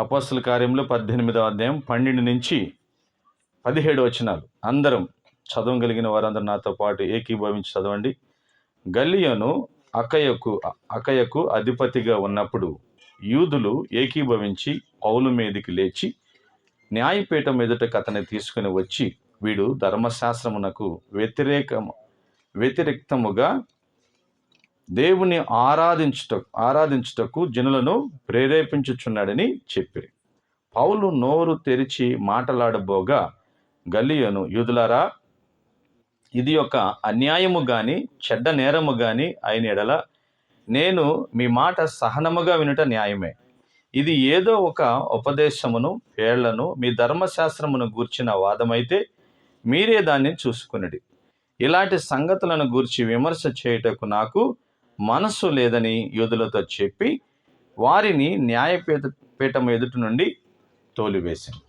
అపోస్తుల కార్యంలో పద్దెనిమిదవ అధ్యాయం పన్నెండు నుంచి పదిహేడు వచనాలు. అందరం చదవగలిగిన వారందరూ నాతో పాటు ఏకీభవించి చదవండి. గల్లియను అకయకు అకయకు అధిపతిగా ఉన్నప్పుడు యూదులు ఏకీభవించి పౌలు మీదికి లేచి న్యాయపీఠం ఎదుటకు అతన్ని తీసుకుని వచ్చి వీడు ధర్మశాస్త్రమునకు వ్యతిరేకము వ్యతిరేక్తముగా దేవుని ఆరాధించుట ఆరాధించుటకు జనులను ప్రేరేపించుచున్నాడని చెప్పి పౌలు నోరు తెరిచి మాటలాడబోగా గల్లియను యూదులారా ఇది ఒక అన్యాయము గాని చెడ్డ నేరము గాని అయిన ఎడల నేను మీ మాట సహనముగా వినుట న్యాయమే. ఇది ఏదో ఒక ఉపదేశమును పేళ్ళను మీ ధర్మశాస్త్రమును గూర్చిన వాదమైతే మీరే దాన్ని చూసుకునడి. ఇలాంటి సంగతులను గూర్చి విమర్శ చేయుటకు నాకు మనస్సు లేదని యోధులతో చెప్పి వారిని న్యాయపీఠ పీఠం ఎదుటి నుండి తోలివేసింది.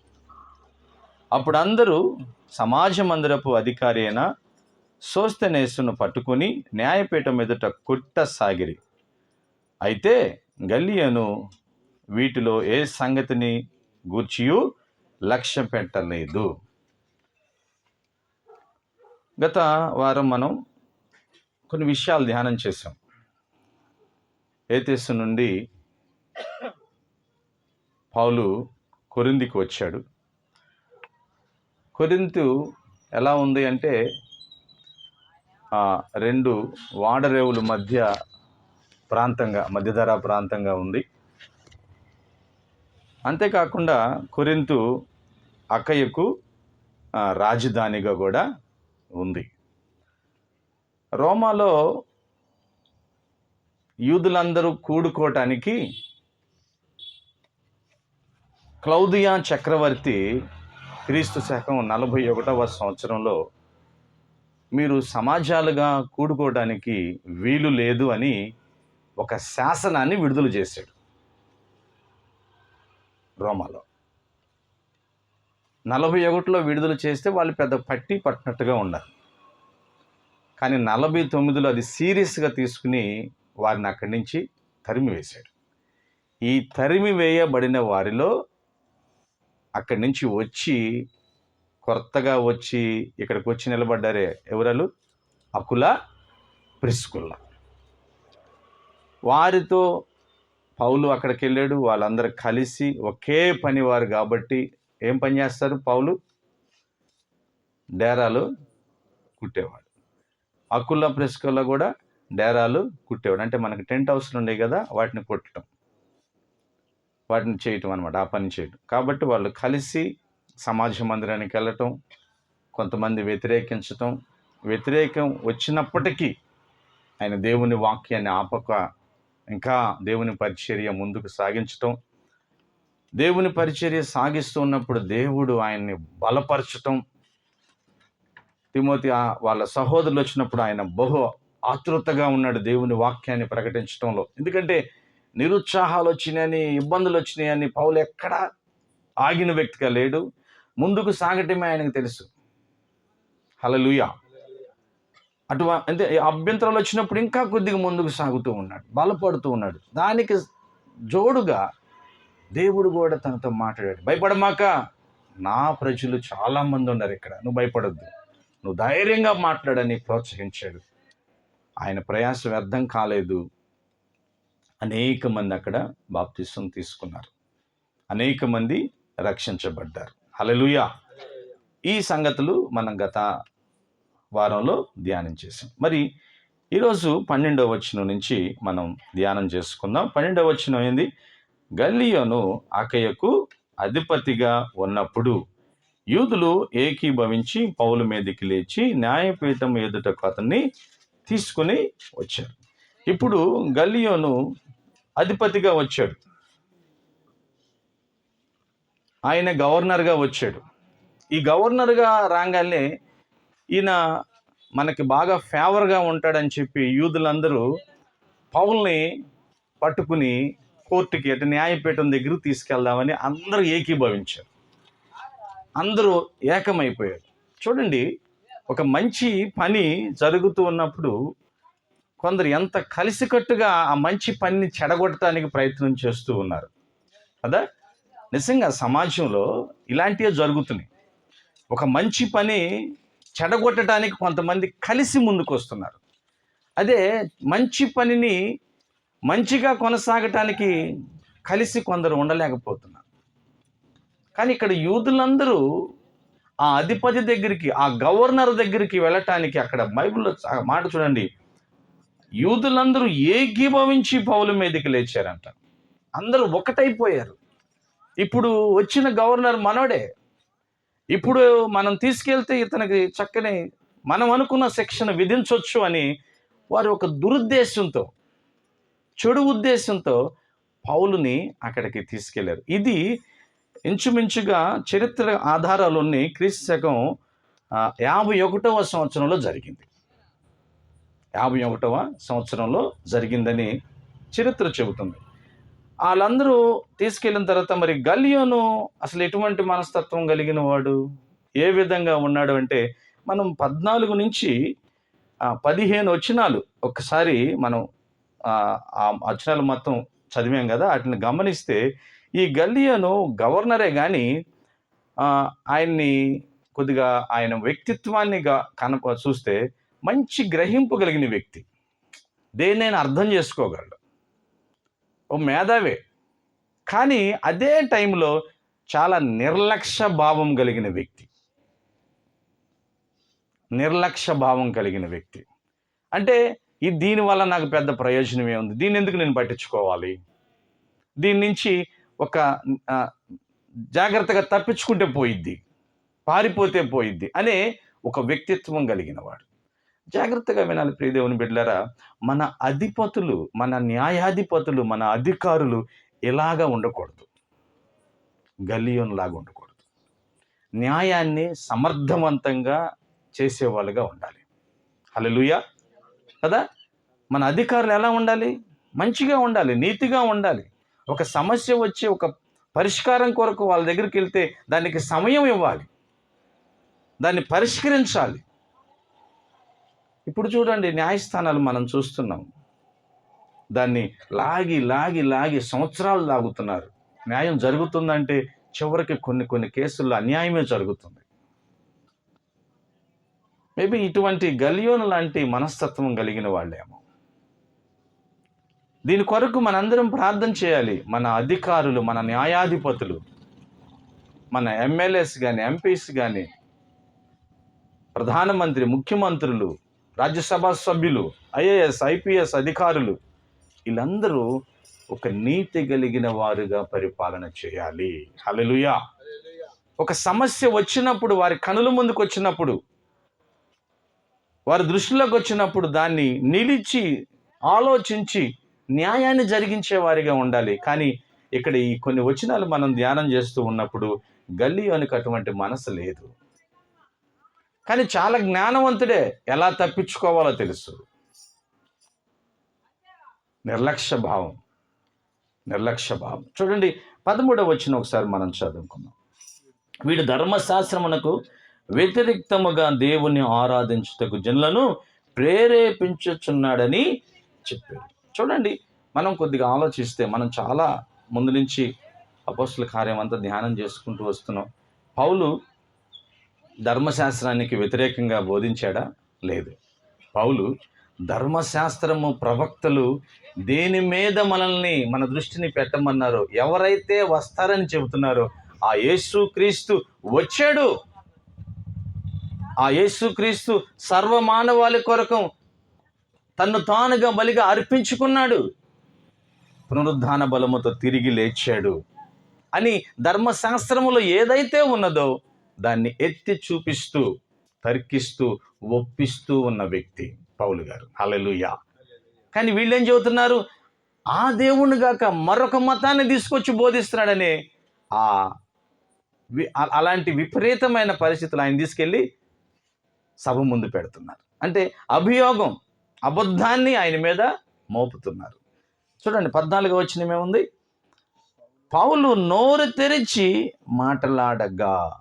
అప్పుడు అందరూ సమాజ మందిరపు అధికారి అయిన సోస్తనేసును పట్టుకుని న్యాయపీఠం ఎదుట కుట్టసాగిరి అయితే గల్లియను వీటిలో ఏ సంగతిని గూర్చియు లక్ష్యం పెట్టలేదు. గత వారం మనం కొన్ని విషయాలు ధ్యానం చేసాం ఏతేసు నుండి పౌలు కొరిందికి వచ్చాడు. కొరింతు ఎలా ఉంది అంటే రెండు వాడరేవుల మధ్య ప్రాంతంగా మధ్యధరా ప్రాంతంగా ఉంది. అంతేకాకుండా కొరింతు అక్కయ్యకు రాజధానిగా కూడా ఉంది. రోమాలో యూదులందరూ కూడుకోవటానికి క్లౌదియా చక్రవర్తి క్రీస్తు శకం నలభై ఒకటవ సంవత్సరంలో మీరు సమాజాలుగా కూడుకోవడానికి వీలు లేదు అని ఒక శాసనాన్ని విడుదల చేశాడు రోమాలో. నలభై ఒకటిలో విడుదల చేస్తే వాళ్ళు పెద్ద పట్టి పట్టినట్టుగా ఉన్నారు. కానీ నలభై తొమ్మిదిలో అది సీరియస్గా తీసుకుని వారిని అక్కడి నుంచి తరిమి వేశాడు. ఈ తరిమి వేయబడిన వారిలో అక్కడి నుంచి వచ్చి కొత్తగా వచ్చి ఇక్కడికి వచ్చి నిలబడ్డారే ఎవరలు? అకుల ప్రిస్కుల. వారితో పౌలు అక్కడికి వెళ్ళాడు వాళ్ళందరూ కలిసి ఒకే పనివారు కాబట్టి ఏం పని చేస్తారు పౌలు? డేరాలు కుట్టేవాడు. అకుల ప్రిస్కుల కూడా డేరాలు కుట్టేవాడు. అంటే మనకి టెంట్ హౌస్లు ఉండేవి కదా వాటిని కుట్టడం. వాటిని చేయటం అనమాట ఆ పని చేయటం. కాబట్టి వాళ్ళు కలిసి సమాజ మందిరానికి వెళ్ళటం కొంతమంది వ్యతిరేకించటం. వ్యతిరేకం వచ్చినప్పటికీ ఆయన దేవుని వాక్యాన్ని ఆపక ఇంకా దేవుని పరిచర్య ముందుకు సాగించటం. దేవుని పరిచర్య సాగిస్తూ ఉన్నప్పుడు దేవుడు ఆయన్ని బలపరచటం. తిమోతి ఆ- వాళ్ళ సహోదరులు వచ్చినప్పుడు ఆయన బహు ఆతృతగా ఉన్నాడు దేవుని వాక్యాన్ని ప్రకటించడంలో ఎందుకంటే నిరుత్సాహాలు వచ్చినాయని ఇబ్బందులు వచ్చినాయని పౌలు ఎక్కడా ఆగిన వ్యక్తిగా లేడు. ముందుకు సాగటమే ఆయనకు తెలుసు. హలలుయా అటు అంటే అభ్యంతరాలు వచ్చినప్పుడు ఇంకా కొద్దిగా ముందుకు సాగుతూ ఉన్నాడు. బలపడుతూ ఉన్నాడు. దానికి జోడుగా దేవుడు కూడా తనతో మాట్లాడాడు. భయపడమాక. నా ప్రజలు చాలామంది ఉన్నారు ఇక్కడ. నువ్వు భయపడద్దు. నువ్వు ధైర్యంగా మాట్లాడని ప్రోత్సహించాడు. ఆయన ప్రయాస వ్యర్థం కాలేదు. అనేక మంది అక్కడ బాప్తిస్వం తీసుకున్నారు. అనేక మంది రక్షించబడ్డారు. హల్లెలూయా! ఈ సంగతులు మనం గత వారంలో ధ్యానం చేసాం మరి ఈరోజు పన్నెండవ వచనం నుంచి మనం ధ్యానం చేసుకుందాం. పన్నెండవ వచనం ఏంది? గల్లియోను అకయకు అధిపతిగా ఉన్నప్పుడు యూదులు ఏకీభవించి పౌలు మీదకి లేచి న్యాయపీఠం ఎదుటకు అతన్ని తీసుకుని వచ్చారు ఇప్పుడు గల్లియోను అధిపతిగా వచ్చాడు. ఆయన గవర్నర్గా వచ్చాడు. ఈ గవర్నర్గా రాగానే ఈయన మనకి బాగా ఫేవర్గా ఉంటాడని చెప్పి యూదులందరూ పౌల్ని పట్టుకుని కోర్టుకి అంటే న్యాయపీఠం దగ్గర తీసుకెళ్దామని అందరూ ఏకీభవించారు. అందరూ ఏకమైపోయారు. చూడండి ఒక మంచి పని జరుగుతూ ఉన్నప్పుడు కొందరు ఎంత కలిసికట్టుగా ఆ మంచి పనిని చెడగొట్టడానికి ప్రయత్నం చేస్తూ ఉన్నారు. కదా? నిజంగా సమాజంలో ఇలాంటివే జరుగుతున్నాయి. ఒక మంచి పని చెడగొట్టడానికి కొంతమంది కలిసి ముందుకు వస్తున్నారు అదే మంచి పనిని మంచిగా కొనసాగటానికి కలిసి కొందరు ఉండలేకపోతున్నారు. కానీ ఇక్కడ యూదులందరూ ఆ అధిపతి దగ్గరికి ఆ గవర్నర్ దగ్గరికి వెళ్ళటానికి అక్కడ బైబిల్లో మాట చూడండి. యూదులందరూ ఏకీభవించి పౌలు మీదకి లేచారంట. అందరూ ఒకటైపోయారు. ఇప్పుడు వచ్చిన గవర్నర్ మనోడే ఇప్పుడు మనం తీసుకెళ్తే ఇతనికి చక్కని మనం అనుకున్న శిక్షణ విధించవచ్చు అని వారు ఒక దురుద్దేశంతో చెడు ఉద్దేశంతో పౌలుని అక్కడికి తీసుకెళ్ళారు. ఇది ఇంచుమించుగా చరిత్ర ఆధారాలున్ని క్రీస్తు శకం యాభై ఒకటవ సంవత్సరంలో జరిగింది. యాభై ఒకటవ సంవత్సరంలో జరిగిందని చరిత్ర చెబుతుంది. వాళ్ళందరూ తీసుకెళ్ళిన తర్వాత మరి గలియోను అసలు ఎటువంటి మనస్తత్వం కలిగిన వాడు? ఏ విధంగా ఉన్నాడు అంటే మనం పద్నాలుగు నుంచి పదిహేను వచనాలు ఒక్కసారి మనం ఆ వచనాలు మొత్తం చదివాం కదా వాటిని గమనిస్తే ఈ గల్లియోను గవర్నరే కానీ ఆయన్ని కొద్దిగా ఆయన వ్యక్తిత్వాన్ని కన చూస్తే మంచి గ్రహింపు కలిగిన వ్యక్తి. దేన్నైనా అర్థం చేసుకోగలడు. ఓ మేధావే. కానీ అదే టైంలో చాలా నిర్లక్ష్య భావం కలిగిన వ్యక్తి. నిర్లక్ష్య భావం కలిగిన వ్యక్తి. అంటే ఈ దీనివల్ల నాకు పెద్ద ప్రయోజనం ఏముంది దీన్ని ఎందుకు నేను పట్టించుకోవాలి? దీని నుంచి ఒక జాగ్రత్తగా తప్పించుకుంటే పోయిద్ది పారిపోతే పోయిద్ది అనే ఒక వ్యక్తిత్వం కలిగిన వాడు. జాగ్రత్తగా వినాలి ప్రియదేవుని బిడ్డలారా మన అధిపతులు మన న్యాయాధిపతులు మన అధికారులు ఇలాగా ఉండకూడదు? గలియోన్లాగా ఉండకూడదు. న్యాయాన్ని సమర్థవంతంగా చేసేవాళ్ళుగా ఉండాలి. హలలుయా కదా? మన అధికారులు ఎలా ఉండాలి? మంచిగా ఉండాలి నీతిగా ఉండాలి. ఒక సమస్య వచ్చి ఒక పరిష్కారం కొరకు వాళ్ళ దగ్గరికి వెళ్తే దానికి సమయం ఇవ్వాలి. దాన్ని పరిష్కరించాలి. ఇప్పుడు చూడండి న్యాయస్థానాలు మనం చూస్తున్నాం. దాన్ని లాగి లాగి లాగి సంవత్సరాలు లాగుతున్నారు. న్యాయం జరుగుతుందంటే చివరికి కొన్ని కొన్ని కేసుల్లో అన్యాయమే జరుగుతుంది. మేబీ ఇటువంటి గలియోను లాంటి మనస్తత్వం కలిగిన వాళ్ళేమో. దీని కొరకు మనందరం ప్రార్థన చేయాలి. మన అధికారులు మన న్యాయాధిపతులు మన ఎమ్మెల్యేస్ కానీ ఎంపీస్ కానీ ప్రధానమంత్రి ముఖ్యమంత్రులు రాజ్యసభ సభ్యులు ఐఏఎస్ ఐపీఎస్ అధికారులు వీళ్ళందరూ ఒక నీతి కలిగిన వారుగా పరిపాలన చేయాలి. హల్లెలూయా. ఒక సమస్య వచ్చినప్పుడు వారి కనుల ముందుకు వచ్చినప్పుడు వారి దృష్టిలోకి వచ్చినప్పుడు దాన్ని నిలిచి ఆలోచించి న్యాయాన్ని జరిగించే వారిగా ఉండాలి. కానీ ఇక్కడ ఈ కొన్ని వచనాలు మనం ధ్యానం చేస్తూ ఉన్నప్పుడు గల్లియోనికి అటువంటి మనసు లేదు. కానీ చాలా జ్ఞానవంతుడే ఎలా తప్పించుకోవాలో తెలుసు. నిర్లక్ష్య భావం. నిర్లక్ష్య భావం. చూడండి పదమూడవ వచ్చిన ఒకసారి మనం చదువుకుందాం. వీడు ధర్మశాస్త్రమునకు వ్యతిరిక్తముగా దేవుని ఆరాధించుటకు జనులను ప్రేరేపించుచున్నాడని చెప్పారు చూడండి మనం కొద్దిగా ఆలోచిస్తే మనం చాలా ముందు నుంచి అపోస్తుల కార్యం అంతా ధ్యానం చేసుకుంటూ వస్తున్నాం. పౌలు ధర్మశాస్త్రానికి వ్యతిరేకంగా బోధించాడా? లేదు. పౌలు ధర్మశాస్త్రము ప్రవక్తలు దేని మీద మనల్ని మన దృష్టిని పెట్టమన్నారో ఎవరైతే వస్తారని చెబుతున్నారో ఆ యేసు క్రీస్తు వచ్చాడు. ఆ యేసు క్రీస్తు సర్వమానవాళి కొరకు తన్ను తానుగా బలిగా అర్పించుకున్నాడు. పునరుద్ధాన బలముతో తిరిగి లేచాడు. అని ధర్మశాస్త్రములో ఏదైతే ఉన్నదో దాన్ని ఎత్తి చూపిస్తూ తర్కిస్తూ ఒప్పిస్తూ ఉన్న వ్యక్తి పౌలు గారు. అలలుయా కానీ వీళ్ళేం చెబుతున్నారు? ఆ దేవుణ్ణి గాక మరొక మతాన్ని తీసుకొచ్చి బోధిస్తున్నాడనే ఆ వి- అలాంటి విపరీతమైన పరిస్థితులు ఆయన తీసుకెళ్ళి సభ ముందు పెడుతున్నారు. అంటే అభియోగం. అబద్ధాన్ని ఆయన మీద మోపుతున్నారు. చూడండి పద్నాలుగు వచ్చిన ఏముంది? పౌలు నోరు తెరిచి మాటలాడగా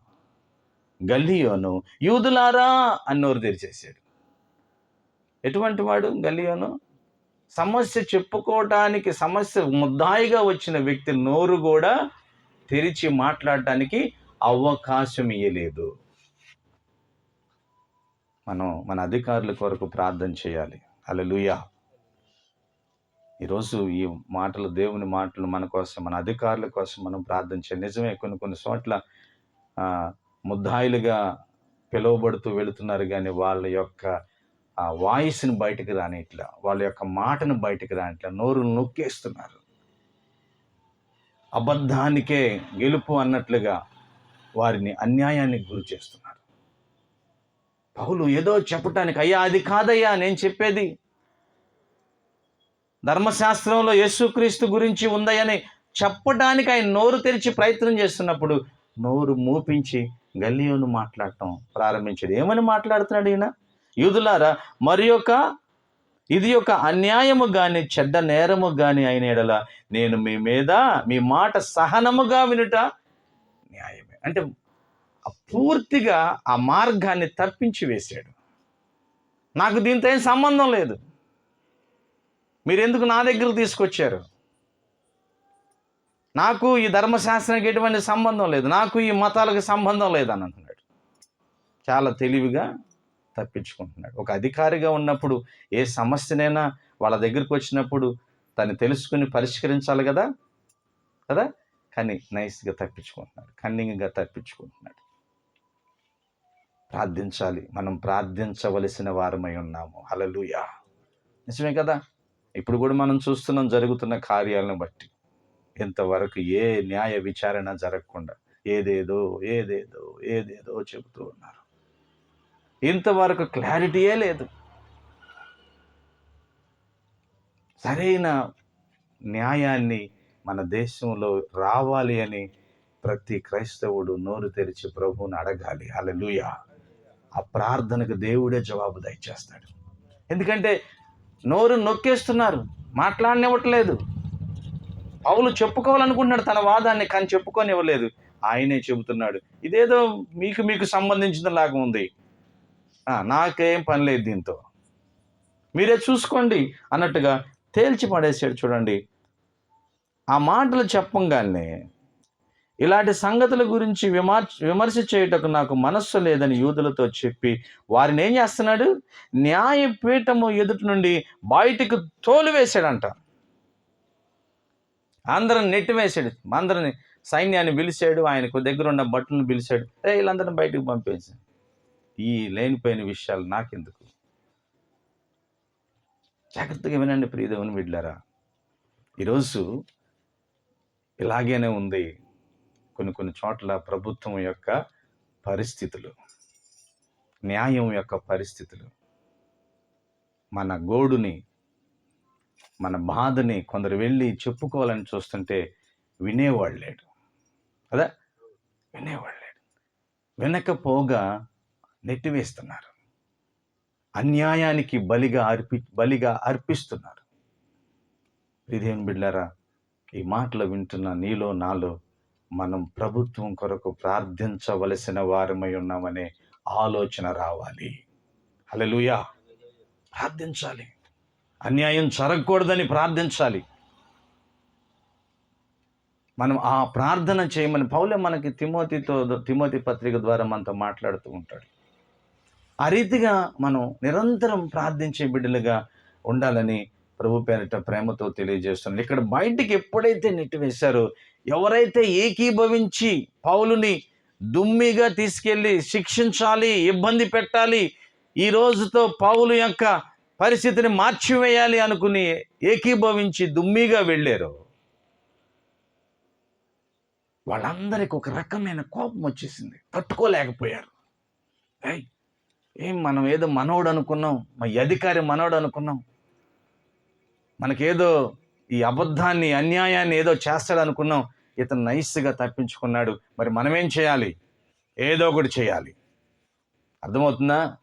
గల్లియోను యూదులారా అని నోరు తెరిచేసాడు ఎటువంటి వాడు? గల్లియోను. సమస్య చెప్పుకోవటానికి సమస్య ముద్దాయిగా వచ్చిన వ్యక్తి నోరు కూడా తెరిచి మాట్లాడటానికి అవకాశం ఇయ్యలేదు. మనం మన అధికారుల కొరకు ప్రార్థన చేయాలి. అలలుయా ఈరోజు ఈ మాటలు దేవుని మాటలు మన కోసం మన అధికారుల కోసం మనం ప్రార్థించాలి నిజమే. కొన్ని కొన్ని చోట్ల ముద్దాయిలుగా పిలువబడుతూ వెళుతున్నారు కానీ వాళ్ళ యొక్క ఆ వాయిస్ని బయటకు రానిట్లా వాళ్ళ యొక్క మాటను బయటకు రానిట్లా నోరును నొక్కేస్తున్నారు. అబద్ధానికే గెలుపు అన్నట్లుగా వారిని అన్యాయానికి గురి చేస్తున్నారు. పౌలు ఏదో చెప్పటానికి అయ్యా అది కాదయ్యా నేను చెప్పేది ధర్మశాస్త్రంలో యేసుక్రీస్తు గురించి ఉందయని చెప్పడానికి ఆయన నోరు తెరిచి ప్రయత్నం చేస్తున్నప్పుడు నోరు మూపించి గల్లియోను మాట్లాడటం ప్రారంభించాడు. ఏమని మాట్లాడుతున్నాడు ఈయన? యూదులారా మరి యొక్క ఇది ఒక అన్యాయము కానీ చెడ్డ నేరము కానీ అయిన ఎడల నేను మీ మీద మీ మాట సహనముగా వినుట న్యాయమే. అంటే పూర్తిగా ఆ మార్గాన్ని తప్పించి వేశాడు. నాకు దీంతో ఏం సంబంధం లేదు. మీరు ఎందుకు నా దగ్గర తీసుకొచ్చారు? నాకు ఈ ధర్మశాస్త్రానికి ఎటువంటి సంబంధం లేదు. నాకు ఈ మతాలకు సంబంధం లేదని అంటున్నాడు. చాలా తెలివిగా తప్పించుకుంటున్నాడు. ఒక అధికారిగా ఉన్నప్పుడు ఏ సమస్యనైనా వాళ్ళ దగ్గరికి వచ్చినప్పుడు తను తెలుసుకుని పరిష్కరించాలి కదా? కదా? కానీ నైస్గా తప్పించుకుంటున్నాడు. కన్నింగ్గా తప్పించుకుంటున్నాడు. ప్రార్థించాలి. మనం ప్రార్థించవలసిన వారమై ఉన్నాము. హలలుయా నిజమే కదా? ఇప్పుడు కూడా మనం చూస్తున్నాం జరుగుతున్న కార్యాలను బట్టి. ఇంతవరకు ఏ న్యాయ విచారణ జరగకుండా ఏదేదో ఏదేదో ఏదేదో చెబుతూ ఉన్నారు. ఇంతవరకు క్లారిటీయే లేదు. సరైన న్యాయాన్ని మన దేశంలో రావాలి అని ప్రతి క్రైస్తవుడు నోరు తెరిచి ప్రభువును అడగాలి. హల్లెలూయా. ఆ ప్రార్థనకు దేవుడే జవాబు దయచేస్తాడు. ఎందుకంటే నోరు నొక్కేస్తున్నారు మాట్లాడనివ్వట్లేదు. పౌలు చెప్పుకోవాలనుకుంటున్నాడు తన వాదాన్ని కానీ చెప్పుకోనివ్వలేదు. ఆయనే చెబుతున్నాడు ఇదేదో మీకు మీకు సంబంధించిన లాగా ఉంది నాకేం పని లేదు దీంతో. మీరే చూసుకోండి అన్నట్టుగా తేల్చి పడేసాడు చూడండి. ఆ మాటలు చెప్పంగానే ఇలాంటి సంగతుల గురించి విమర్శ విమర్శ చేయుటకు నాకు మనస్సు లేదని యూదులతో చెప్పి వారిని ఏం చేస్తున్నాడు? న్యాయపీఠము ఎదుటి నుండి బయటకు తోలివేశాడంట. అందరం నెట్టివేశాడు. అందరిని సైన్యాన్ని పిలిచాడు ఆయనకు దగ్గర ఉన్న బట్టలను పిలిచాడు. రే వీళ్ళందరిని బయటకు పంపేశాడు ఈ లేనిపోయిన విషయాలు నాకెందుకు? జాగ్రత్తగా వినండి ప్రియదేవుని బిడ్డారా ఈరోజు ఇలాగేనే ఉంది. కొన్ని కొన్ని చోట్ల ప్రభుత్వం యొక్క పరిస్థితులు న్యాయం యొక్క పరిస్థితులు. మన గోడుని మన బాధని కొందరు వెళ్ళి చెప్పుకోవాలని చూస్తుంటే వినేవాడు లేడు. కదా? వినేవాడు లేడు. వినకపోగా నెట్టివేస్తున్నారు. అన్యాయానికి బలిగా అర్పి బలిగా అర్పిస్తున్నారు. ఇదేం బిడ్డారా ఈ మాటలు వింటున్న నీలో నాలో మనం ప్రభుత్వం కొరకు ప్రార్థించవలసిన వారమై ఉన్నామనే ఆలోచన రావాలి. హల్లెలూయా. ప్రార్థించాలి. అన్యాయం జరగకూడదని ప్రార్థించాలి. మనం ఆ ప్రార్థన చేయమని పౌలే మనకి తిమోతితో తిమోతి పత్రిక ద్వారా మనతో మాట్లాడుతూ ఉంటాడు. ఆ రీతిగా మనం నిరంతరం ప్రార్థించే బిడ్డలుగా ఉండాలని ప్రభు పేరిట ప్రేమతో తెలియజేస్తున్నాడు ఇక్కడ బయటికి ఎప్పుడైతే నెట్టివేశారో ఎవరైతే ఏకీభవించి పౌలుని దుమ్మిగా తీసుకెళ్ళి శిక్షించాలి ఇబ్బంది పెట్టాలి ఈ రోజుతో పౌలు యొక్క పరిస్థితిని మార్చివేయాలి అనుకుని ఏకీభవించి దుమ్మిగా వెళ్ళారు వాళ్ళందరికి ఒక రకమైన కోపం వచ్చేసింది. తట్టుకోలేకపోయారు. ఏయ్ ఏం మనం ఏదో మనోడు అనుకున్నాం మా అధికారి మనోడు అనుకున్నాం మనకేదో ఈ అబద్ధాన్ని అన్యాయాన్ని ఏదో చేస్తాడు అనుకున్నాం ఇతను నైస్గా తప్పించుకున్నాడు. మరి మనమేం చేయాలి? ఏదో ఒకటి చేయాలి. అర్థమవుతుందా?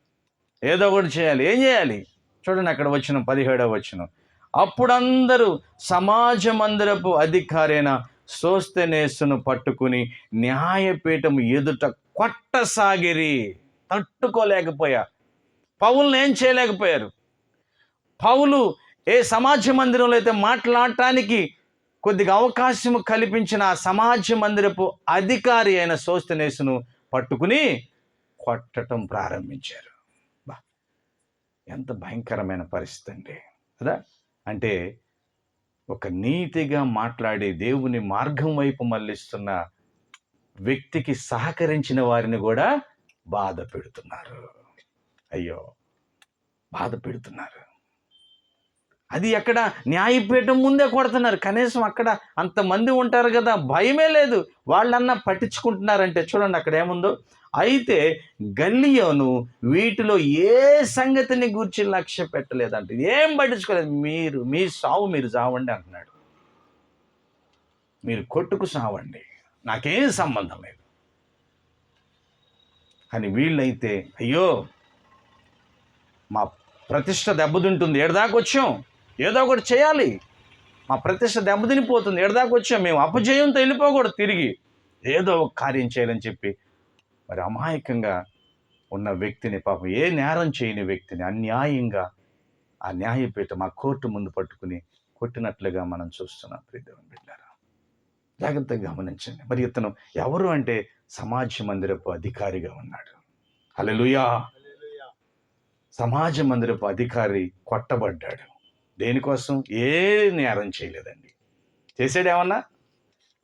ఏదో ఒకటి చేయాలి. ఏం చేయాలి? చూడండి అక్కడ వచ్చిన పదిహేడవ వచ్చిన అప్పుడందరూ సమాజమందరపు అధికారైన సోస్తనేసును పట్టుకుని న్యాయపీఠం ఎదుట కొట్టసాగిరి. తట్టుకోలేకపోయా. పౌలను ఏం చేయలేకపోయారు? పౌలు ఏ సమాజ మందిరంలో అయితే మాట్లాడటానికి కొద్దిగా అవకాశం కల్పించిన ఆ సమాజ మందిరపు అధికారి అయిన సోస్తనేసును పట్టుకుని కొట్టడం ప్రారంభించారు. బా ఎంత భయంకరమైన పరిస్థితి అండి కదా? అంటే ఒక నీతిగా మాట్లాడి దేవుని మార్గం వైపు మళ్ళిస్తున్న వ్యక్తికి సహకరించిన వారిని కూడా బాధ పెడుతున్నారు. అయ్యో బాధ పెడుతున్నారు. అది ఎక్కడ న్యాయపీఠం ముందే కొడుతున్నారు. కనీసం అక్కడ అంతమంది ఉంటారు కదా భయమే లేదు. వాళ్ళన్నా పట్టించుకుంటున్నారంటే చూడండి అక్కడ ఏముందో. అయితే గల్లియోను వీటిలో ఏ సంగతిని గూర్చి లక్ష్య పెట్టలేదంట. ఏం పట్టించుకోలేదు. మీరు మీ సావు మీరు చావండి అంటున్నాడు. మీరు కొట్టుకు సావండి. నాకేం సంబంధం లేదు. కానీ వీళ్ళైతే అయ్యో మా ప్రతిష్ట దెబ్బతింటుంది. ఏడదాకా వచ్చాం. ఏదో ఒకటి చేయాలి. మా ప్రతిష్ట దెబ్బతినిపోతుంది. ఏడదాకా వచ్చాం మేము? అపజయంతో వెళ్ళిపోకూడదు తిరిగి. ఏదో ఒక కార్యం చేయాలని చెప్పి మరి అమాయకంగా ఉన్న వ్యక్తిని పాపం ఏ నేరం చేయని వ్యక్తిని అన్యాయంగా ఆ న్యాయపీఠం ఆ కోర్టు ముందు పట్టుకుని కొట్టినట్లుగా మనం చూస్తున్నాం. ప్రియదేవన్ బిడ్డారా జాగ్రత్తగా గమనించండి. మరి ఇతను ఎవరు అంటే సమాజ మందిరపు అధికారిగా ఉన్నాడు. హల్లెలూయా! సమాజ మందిరపు అధికారి కొట్టబడ్డాడు. దేనికోసం? ఏ నేరం చేయలేదండి. చేసాడు ఏమన్నా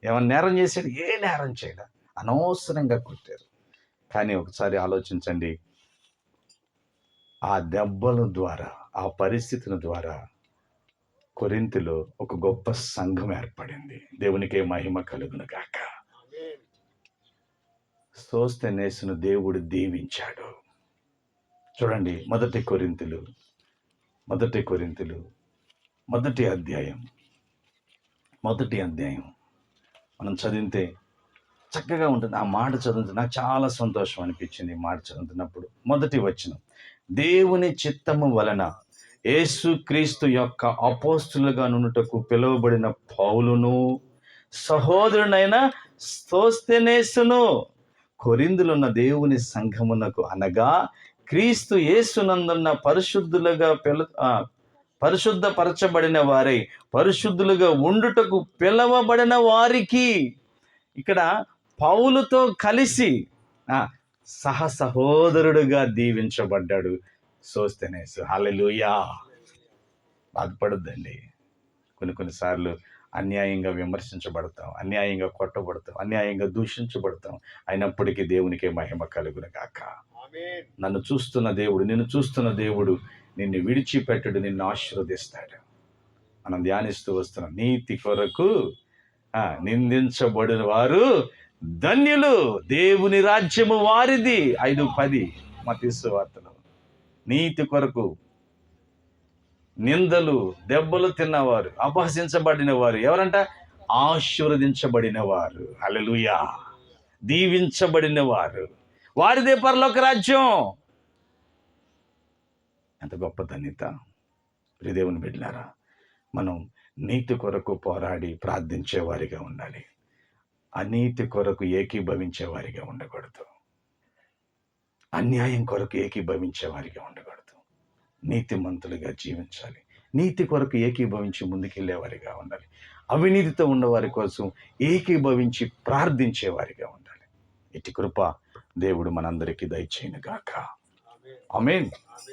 ఏమన్నా నేరం చేశాడు? ఏ నేరం చేయలే. అనవసరంగా కొట్టారు. కానీ ఒకసారి ఆలోచించండి. ఆ దెబ్బల ద్వారా ఆ పరిస్థితుల ద్వారా కొరింతిలో ఒక గొప్ప సంఘం ఏర్పడింది. దేవునికే మహిమ కలుగును గాక. సోస్తనేసును దేవుడు దీవించాడు. చూడండి మొదటి కొరింతలు. మొదటి కొరింతలు. మొదటి అధ్యాయం. మొదటి అధ్యాయం. మనం చదివితే చక్కగా ఉంటుంది. ఆ మాట చదువుతుంది నాకు చాలా సంతోషం అనిపించింది మాట చదువుతున్నప్పుడు. మొదటి వచ్చిన దేవుని చిత్తము వలన యేసుక్రీస్తు యొక్క అపోస్తులుగా నుండుటకు పిలువబడిన పౌలును సహోదరునైన స్తోస్తెనేసును కొరిందులున్న దేవుని సంఘమునకు అనగా క్రీస్తు యేసునందున్న పరిశుద్ధులుగా పిలు పరిశుద్ధపరచబడిన వారై పరిశుద్ధులుగా ఉండుటకు పిలవబడిన వారికి. ఇక్కడ పౌలుతో కలిసి ఆ, సహ సహోదరుడుగా దీవించబడ్డాడు. సోస్తెనేసు హల్లెలూయా. బాధపడద్దండి. కొన్ని కొన్నిసార్లు అన్యాయంగా విమర్శించబడతాం అన్యాయంగా కొట్టబడతాం అన్యాయంగా దూషించబడతాం. అయినప్పటికీ దేవునికే మహిమ కలుగును గాక. నన్ను చూస్తున్న దేవుడు నిన్ను చూస్తున్న దేవుడు నిన్ను విడిచిపెట్టడు నిన్ను ఆశీర్వదిస్తాడు. మనం ధ్యానిస్తూ వస్తున్నాం నీతి కొరకు నిందించబడిన వారు ధన్యులు. దేవుని రాజ్యము వారిది. ఐదు పది మా వార్తలు. నీతి కొరకు నిందలు దెబ్బలు తిన్నవారు అపహసించబడిన వారు ఎవరంట? ఆశీర్వదించబడిన వారు అలలుయా దీవించబడిన వారు వారిదే పరలోక రాజ్యం. ఎంత గొప్ప ధన్యత. ప్రియదేవుని బిడ్డారా మనం నీతి కొరకు పోరాడి ప్రార్థించేవారిగా ఉండాలి. అనీతి కొరకు ఏకీభవించేవారిగా ఉండకూడదు. అన్యాయం కొరకు ఏకీభవించేవారిగా ఉండకూడదు. నీతిమంతులుగా జీవించాలి. నీతి కొరకు ఏకీభవించి ముందుకెళ్ళేవారిగా ఉండాలి. అవినీతితో ఉన్నవారి కోసం ఏకీభవించి ప్రార్థించేవారిగా ఉండాలి. ఇటు కృప దేవుడు మనందరికీ దయచేయను గాక అమేన్